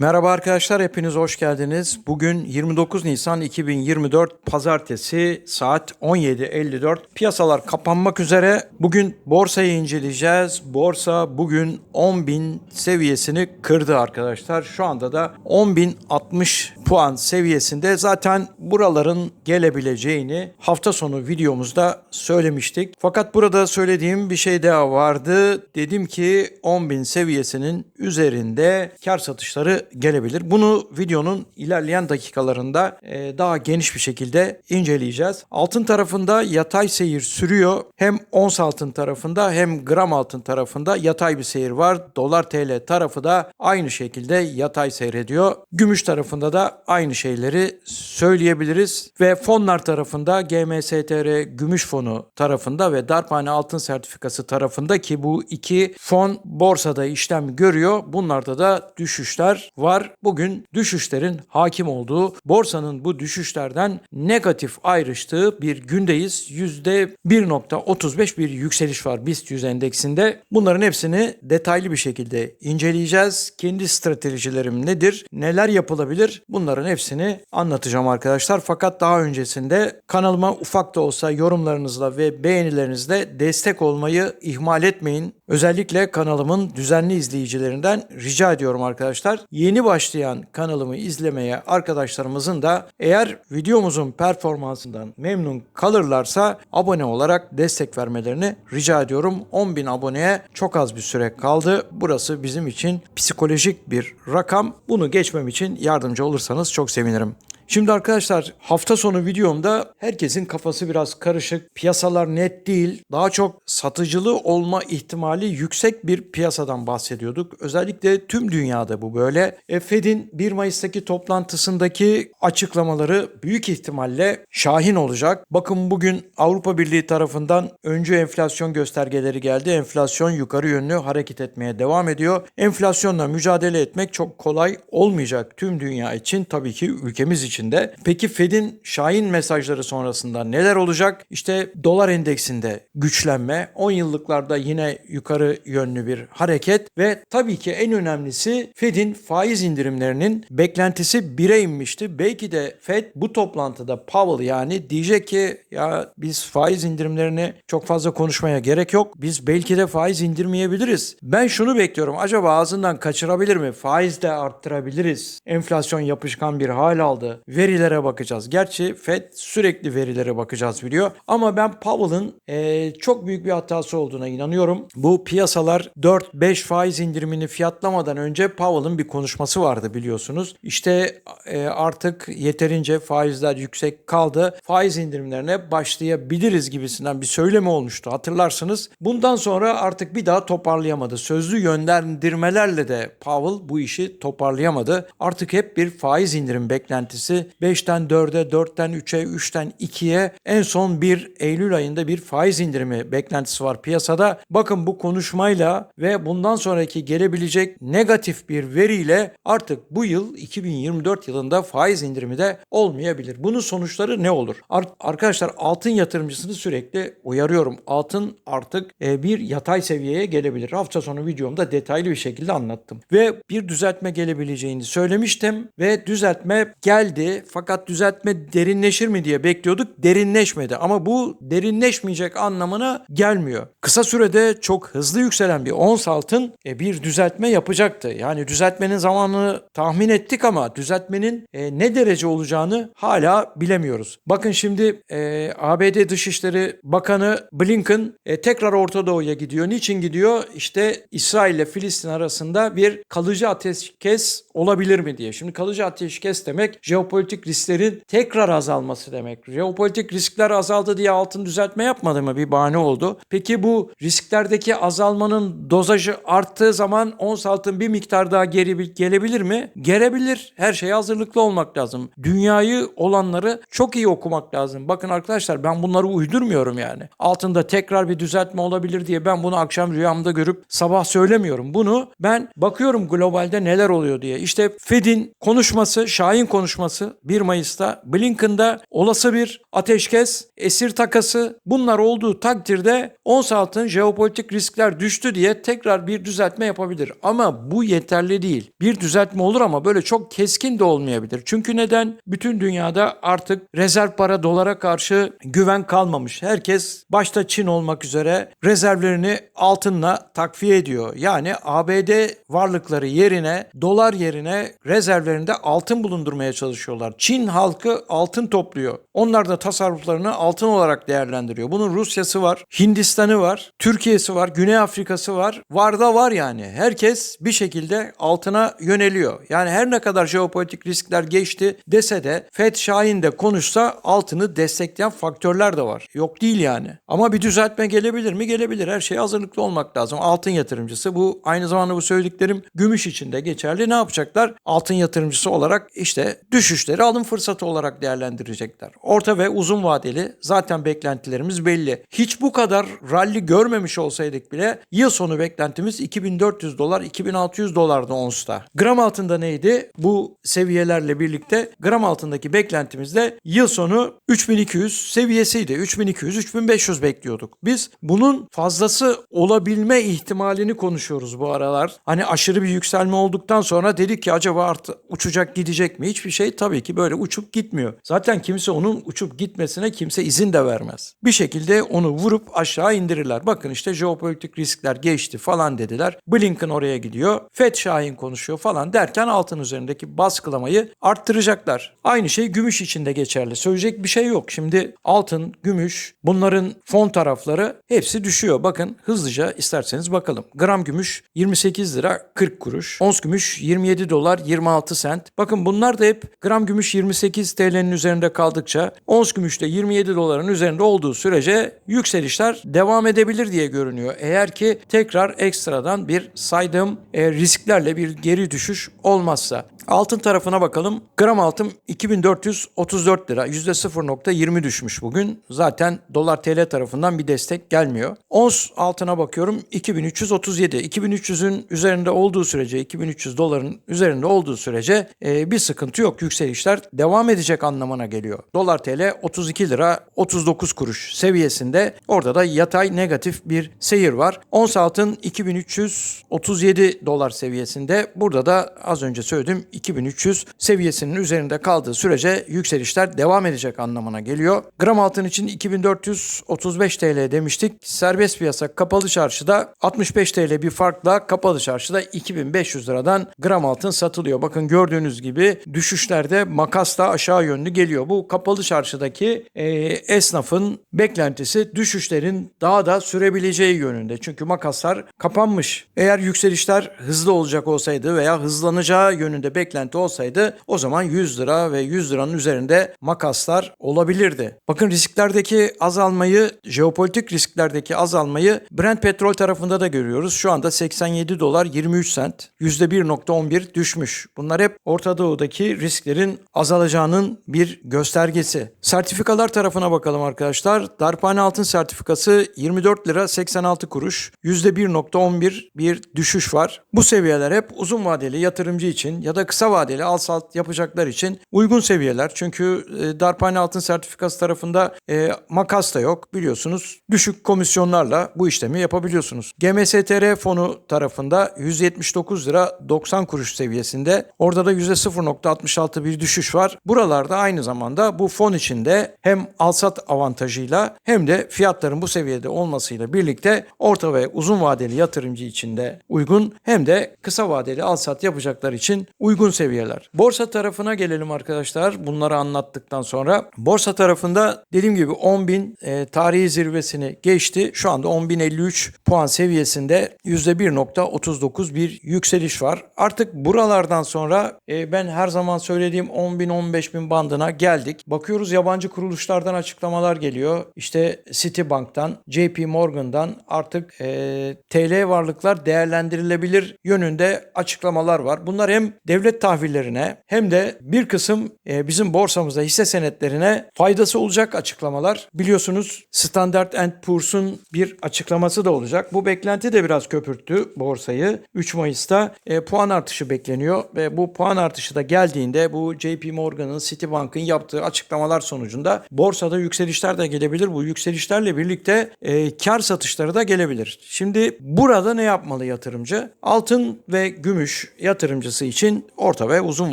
Merhaba arkadaşlar, hepiniz hoş geldiniz. Bugün 29 Nisan 2024 Pazartesi saat 17.54. Piyasalar kapanmak üzere. Bugün borsayı inceleyeceğiz. Borsa bugün 10.000 seviyesini kırdı arkadaşlar. Şu anda da 10.060 puan seviyesinde. Zaten buraların gelebileceğini hafta sonu videomuzda söylemiştik. Fakat burada söylediğim bir şey daha vardı. Dedim ki 10.000 seviyesinin üzerinde kar satışları gelebilir. Bunu videonun ilerleyen dakikalarında e, daha geniş bir şekilde inceleyeceğiz. Altın tarafında yatay seyir sürüyor. Hem ons altın tarafında hem gram altın tarafında yatay bir seyir var. Dolar TL tarafı da aynı şekilde yatay seyrediyor. Gümüş tarafında da aynı şeyleri söyleyebiliriz. Ve fonlar tarafında GMSTR Gümüş Fonu tarafında ve Darphane Altın Sertifikası tarafında ki bu iki fon borsada işlem görüyor. Bunlarda da düşüşler var. Bugün düşüşlerin hakim olduğu, borsanın bu düşüşlerden negatif ayrıştığı bir gündeyiz. %1.35 bir yükseliş var BIST 100 endeksinde. Bunların hepsini detaylı bir şekilde inceleyeceğiz. Kendi stratejilerim nedir? Neler yapılabilir? Bunların hepsini anlatacağım arkadaşlar. Fakat daha öncesinde kanalıma ufak da olsa yorumlarınızla ve beğenilerinizle destek olmayı ihmal etmeyin. Özellikle kanalımın düzenli izleyicilerinden rica ediyorum arkadaşlar. Yeni başlayan kanalımı izlemeye arkadaşlarımızın da eğer videomuzun performansından memnun kalırlarsa abone olarak destek vermelerini rica ediyorum. 10.000 aboneye çok az bir süre kaldı. Burası bizim için psikolojik bir rakam. Bunu geçmem için yardımcı olursanız çok sevinirim. Şimdi arkadaşlar hafta sonu videomda herkesin kafası biraz karışık. Piyasalar net değil. Daha çok satıcılı olma ihtimali yüksek bir piyasadan bahsediyorduk. Özellikle tüm dünyada bu böyle. E, Fed'in 1 Mayıs'taki toplantısındaki açıklamaları büyük ihtimalle şahin olacak. Bakın bugün Avrupa Birliği tarafından öncü enflasyon göstergeleri geldi. Enflasyon yukarı yönlü hareket etmeye devam ediyor. Enflasyonla mücadele etmek çok kolay olmayacak tüm dünya için tabii ki ülkemiz için içinde. Peki Fed'in şahin mesajları sonrasında neler olacak? İşte dolar endeksinde güçlenme, 10 yıllıklarda yine yukarı yönlü bir hareket ve tabii ki en önemlisi Fed'in faiz indirimlerinin beklentisi 1'e inmişti. Belki de Fed bu toplantıda Powell yani diyecek ki ya biz faiz indirimlerini çok fazla konuşmaya gerek yok. Biz belki de faiz indirmeyebiliriz. Ben şunu bekliyorum. Acaba ağzından kaçırabilir mi? Faiz de arttırabiliriz. Enflasyon yapışkan bir hal aldı verilere bakacağız. Gerçi Fed sürekli verilere bakacağız biliyor. Ama ben Powell'ın e, çok büyük bir hatası olduğuna inanıyorum. Bu piyasalar 4-5 faiz indirimini fiyatlamadan önce Powell'ın bir konuşması vardı biliyorsunuz. İşte e, artık yeterince faizler yüksek kaldı. Faiz indirimlerine başlayabiliriz gibisinden bir söylemi olmuştu hatırlarsınız. Bundan sonra artık bir daha toparlayamadı. Sözlü yönlendirmelerle de Powell bu işi toparlayamadı. Artık hep bir faiz indirim beklentisi 5'ten 4'e, 4'ten 3'e, 3'ten 2'ye en son bir Eylül ayında bir faiz indirimi beklentisi var piyasada. Bakın bu konuşmayla ve bundan sonraki gelebilecek negatif bir veriyle artık bu yıl 2024 yılında faiz indirimi de olmayabilir. Bunun sonuçları ne olur? Ar- arkadaşlar altın yatırımcısını sürekli uyarıyorum. Altın artık e, bir yatay seviyeye gelebilir. Hafta sonu videomda detaylı bir şekilde anlattım. Ve bir düzeltme gelebileceğini söylemiştim ve düzeltme geldi fakat düzeltme derinleşir mi diye bekliyorduk. Derinleşmedi ama bu derinleşmeyecek anlamına gelmiyor. Kısa sürede çok hızlı yükselen bir ons altın e, bir düzeltme yapacaktı. Yani düzeltmenin zamanını tahmin ettik ama düzeltmenin e, ne derece olacağını hala bilemiyoruz. Bakın şimdi e, ABD Dışişleri Bakanı Blinken e, tekrar Orta Doğu'ya gidiyor. Niçin gidiyor? İşte İsrail ile Filistin arasında bir kalıcı ateşkes olabilir mi diye. Şimdi kalıcı ateşkes demek jeopolitik risklerin tekrar azalması demek. Jeopolitik riskler azaldı diye altın düzeltme yapmadı mı? Bir bahane oldu. Peki bu risklerdeki azalmanın dozajı arttığı zaman ons altın bir miktar daha geri gelebilir mi? Gelebilir. Her şeye hazırlıklı olmak lazım. Dünyayı olanları çok iyi okumak lazım. Bakın arkadaşlar ben bunları uydurmuyorum yani. Altında tekrar bir düzeltme olabilir diye ben bunu akşam rüyamda görüp sabah söylemiyorum. Bunu ben bakıyorum globalde neler oluyor diye. İşte Fed'in konuşması, Şahin konuşması açıklaması 1 Mayıs'ta Blinken'da olası bir ateşkes, esir takası bunlar olduğu takdirde ons altın jeopolitik riskler düştü diye tekrar bir düzeltme yapabilir. Ama bu yeterli değil. Bir düzeltme olur ama böyle çok keskin de olmayabilir. Çünkü neden? Bütün dünyada artık rezerv para dolara karşı güven kalmamış. Herkes başta Çin olmak üzere rezervlerini altınla takviye ediyor. Yani ABD varlıkları yerine dolar yerine rezervlerinde altın bulundurmaya çalışıyorlar. Çin halkı altın topluyor. Onlar da tasarruflarını altın olarak değerlendiriyor. Bunun Rusya'sı var, Hindistan'ı var, Türkiye'si var, Güney Afrika'sı var. Var da var yani. Herkes bir şekilde altına yöneliyor. Yani her ne kadar jeopolitik riskler geçti dese de Fed Şahin de konuşsa altını destekleyen faktörler de var. Yok değil yani. Ama bir düzeltme gelebilir mi? Gelebilir. Her şeye hazırlıklı olmak lazım. Altın yatırımcısı bu aynı zamanda bu söylediklerim gümüş için de geçerli. Ne yapacaklar? Altın yatırımcısı olarak işte düşüşleri alım fırsatı olarak değerlendirecekler. Orta ve uzun vadeli zaten beklentilerimiz belli. Hiç bu kadar rally görmemiş olsaydık bile yıl sonu beklentimiz 2400 dolar, 2600 dolardı onsta. Gram altında neydi? Bu seviyelerle birlikte gram altındaki beklentimiz de yıl sonu 3200 seviyesiydi. 3200-3500 bekliyorduk. Biz bunun fazlası olabilme ihtimalini konuşuyoruz bu aralar. Hani aşırı bir yükselme olduktan sonra dedik ki acaba artık uçacak gidecek mi? Hiçbir şey tabii ki böyle uçup gitmiyor. Zaten kimse onun uçup gitmesine kimse izin de vermez. Bir şekilde onu vurup aşağı indirirler. Bakın işte jeopolitik riskler geçti falan dediler. Blinken oraya gidiyor. Fed Şahin konuşuyor falan derken altın üzerindeki baskılamayı arttıracaklar. Aynı şey gümüş için de geçerli. Söyleyecek bir şey yok. Şimdi altın, gümüş bunların fon tarafları hepsi düşüyor. Bakın hızlıca isterseniz bakalım. Gram gümüş 28 lira 40 kuruş. Ons gümüş 27 dolar 26 sent. Bakın bunlar da hep gram gümüş 28 TL'nin üzerinde kaldıkça ons gümüş de 27 doların üzerinde olduğu sürece yükselişler devam edebilir diye görünüyor. Eğer ki tekrar ekstradan bir saydığım e, risklerle bir geri düşüş olmazsa. Altın tarafına bakalım. Gram altın 2434 lira. %0.20 düşmüş bugün. Zaten dolar TL tarafından bir destek gelmiyor. Ons altına bakıyorum 2337. 2300'ün üzerinde olduğu sürece 2300 doların üzerinde olduğu sürece e, bir sıkıntı yok. Yükselişler devam edecek anlamına geliyor. Dolar TL 32 lira 39 kuruş seviyesinde. Orada da yatay negatif bir seyir var. Ons altın 2337 dolar seviyesinde. Burada da az önce söyledim 2300 seviyesinin üzerinde kaldığı sürece yükselişler devam edecek anlamına geliyor. Gram altın için 2435 TL demiştik. Serbest piyasa kapalı çarşıda 65 TL bir farkla kapalı çarşıda 2500 liradan gram altın satılıyor. Bakın gördüğünüz gibi düşüşlerde makas da aşağı yönlü geliyor. Bu kapalı çarşıdaki e, esnafın beklentisi düşüşlerin daha da sürebileceği yönünde. Çünkü makaslar kapanmış. Eğer yükselişler hızlı olacak olsaydı veya hızlanacağı yönünde beklenti olsaydı o zaman 100 lira ve 100 liranın üzerinde makaslar olabilirdi. Bakın risklerdeki azalmayı, jeopolitik risklerdeki azalmayı Brent petrol tarafında da görüyoruz. Şu anda 87 dolar 23 sent, %1.11 düşmüş. Bunlar hep Orta Doğu'daki risklerin azalacağının bir göstergesi. Sertifikalar tarafına bakalım arkadaşlar. Darphane altın sertifikası 24 lira 86 kuruş. %1.11 bir düşüş var. Bu seviyeler hep uzun vadeli yatırımcı için ya da kısa vadeli al sat yapacaklar için uygun seviyeler. Çünkü e, Darphane altın sertifikası tarafında e, makas da yok biliyorsunuz. Düşük komisyonlarla bu işlemi yapabiliyorsunuz. GMSTR fonu tarafında 179 lira 90 kuruş seviyesinde. Orada da %0.66 bir düşüş var. Buralarda aynı zamanda bu fon içinde hem alsat avantajıyla hem de fiyatların bu seviyede olmasıyla birlikte orta ve uzun vadeli yatırımcı için de uygun hem de kısa vadeli alsat yapacaklar için uygun seviyeler. Borsa tarafına gelelim arkadaşlar. Bunları anlattıktan sonra borsa tarafında dediğim gibi 10.000 e, tarihi zirvesini geçti. Şu anda 10.053 puan seviyesinde %1.39 bir yükseliş var. Artık buralardan sonra e, ben her zaman söylediğim 10.000-15.000 bandına geldik. Bakıyoruz yabancı kuruluşlardan açıklamalar geliyor. İşte Citibank'tan, JP Morgan'dan artık e, TL varlıklar değerlendirilebilir yönünde açıklamalar var. Bunlar hem devlet tahvillerine hem de bir kısım e, bizim borsamızda hisse senetlerine faydası olacak açıklamalar. Biliyorsunuz Standard Poor's'un bir açıklaması da olacak. Bu beklenti de biraz köpürttü borsayı. 3 Mayıs'ta e, puan artışı bekleniyor ve bu puan artışı da geldiğinde bu JP Morgan'ın, Citibank'ın yaptığı açıklamalar sonucunda borsada yükselişler de gelebilir. Bu yükselişlerle birlikte e, kar satışları da gelebilir. Şimdi burada ne yapmalı yatırımcı? Altın ve gümüş yatırımcısı için orta ve uzun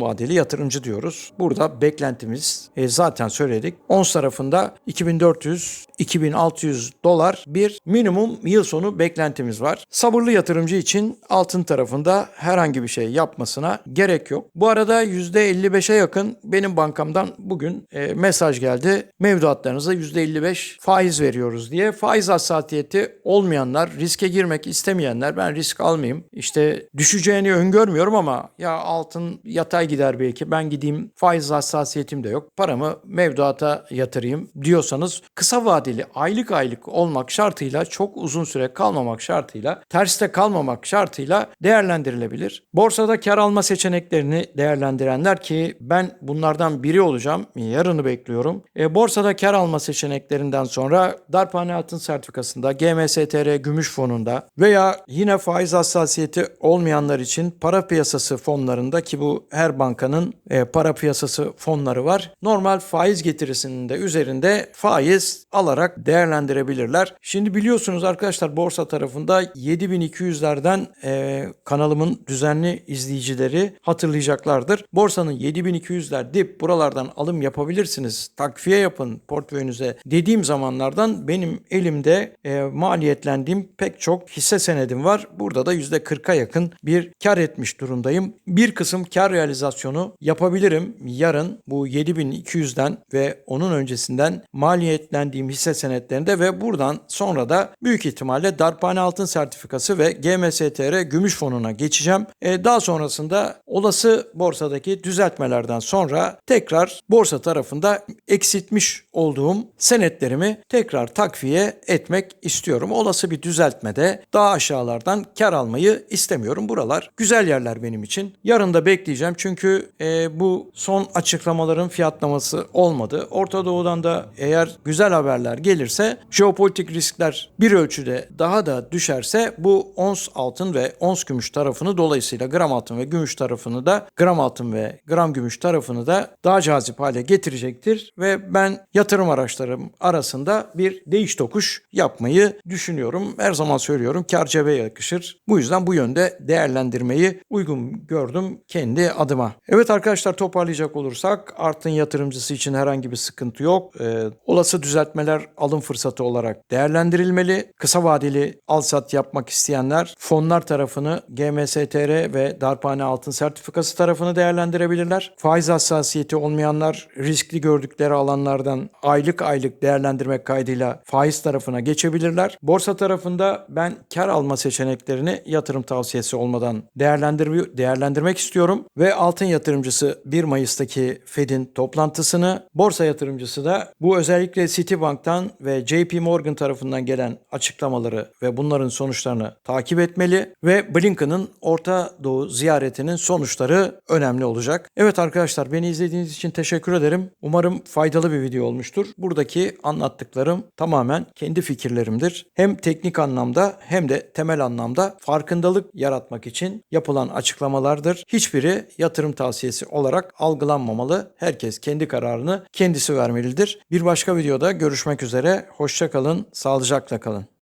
vadeli yatırımcı diyoruz. Burada beklentimiz e, zaten söyledik. Ons tarafında 2400 2600 dolar bir minimum yıl sonu beklentimiz var. Sabırlı yatırımcı için altın tarafında herhangi bir şey yapmasına gerek yok. Bu arada %55'e yakın benim bankamdan bugün e, mesaj geldi. Mevduatlarınıza %55 faiz veriyoruz diye. Faiz hassasiyeti olmayanlar, riske girmek istemeyenler ben risk almayayım. İşte düşeceğini öngörmüyorum ama ya altın yatay gider belki ben gideyim faiz hassasiyetim de yok. Paramı mevduata yatırayım diyorsanız kısa vadeli aylık aylık olmak şartıyla çok uzun süre kalmamak şartıyla terste kalmamak şartıyla değerlendirilebilir. Borsada kar alma seçeneklerini değerlendirenler ki ben bunlardan biri olacağım. Yarını bekliyorum. E, borsada kar alma seçeneklerinden sonra darphane altın sertifikasında, GMSTR gümüş fonunda veya yine faiz hassasiyeti olmayanlar için para piyasası fonlarında ki bu her bankanın e, para piyasası fonları var. Normal faiz getirisinin de üzerinde faiz alarak değerlendirebilirler. Şimdi biliyorsunuz arkadaşlar borsa tarafında 7200'lerden e, kanalımın düzenli izleyicileri hatırlayacaklardır. Borsanın 7200'ler dip buralardan alım yapabilirsiniz. Takviye yapın portföyünüze dediğim zamanlardan benim elimde e, maliyetlendiğim pek çok hisse senedim var. Burada da %40'a yakın bir kar etmiş durumdayım. Bir kısım kar realizasyonu yapabilirim yarın bu 7200'den ve onun öncesinden maliyetlendiğim hisse senetlerinde ve buradan sonra da büyük ihtimalle darphane altın sertifikası ve GMSTR gümüş fonuna geçeceğim. E, daha sonrasında olası borsadaki düzeltmelerden sonra tekrar borsa tarafında eksiltmiş olduğum senetlerimi tekrar takviye etmek istiyorum. Olası bir düzeltmede daha aşağılardan kar almayı istemiyorum. Buralar güzel yerler benim için. Yarın da bekleyeceğim çünkü e, bu son açıklamaların fiyatlaması olmadı. Orta Doğu'dan da eğer güzel haberler gelirse jeopolitik riskler bir ölçüde daha da düşerse bu ons altın ve ons gümüş tarafını dolayısıyla gram altın ve gümüş tarafını da gram altın ve gram gümüş tarafını da daha cazip hale getirecektir ve ben yatırım araçlarım arasında bir değiş tokuş yapmayı düşünüyorum. Her zaman söylüyorum kar cebe yakışır. Bu yüzden bu yönde değerlendirmeyi uygun gördüm kendi adıma. Evet arkadaşlar toparlayacak olursak Art'ın yatırımcısı için herhangi bir sıkıntı yok. Ee, olası düzeltmeler alım fırsatı olarak değerlendirilmeli. Kısa vadeli al sat yapmak isteyenler fonlar tarafını GMSTR ve darphane altın sertifikası tarafını değerlendirebilirler. Faiz hassasiyeti olmayanlar riskli gördükleri alanlardan aylık aylık değerlendirmek kaydıyla faiz tarafına geçebilirler. Borsa tarafında ben kar alma seçeneklerini yatırım tavsiyesi olmadan değerlendir değerlendirmek istiyorum ve altın yatırımcısı 1 Mayıs'taki Fed'in toplantısını, borsa yatırımcısı da bu özellikle Citibank'tan ve JP Morgan tarafından gelen açıklamaları ve bunların sonuçlarını takip etmeli ve Blinken'ın Orta Doğu ziyaretinin sonuçları önemli olacak. Evet arkadaşlar beni izlediğiniz için teşekkür ederim. Umarım faydalı bir video olmuştur. Buradaki anlattıklarım tamamen kendi fikirlerimdir. Hem teknik anlamda hem de temel anlamda farkındalık yaratmak için yapılan açıklamalardır. Hiçbiri yatırım tavsiyesi olarak algılanmamalı. Herkes kendi kararını kendisi vermelidir. Bir başka videoda görüşmek üzere. Hoşça kalın, sağlıcakla kalın.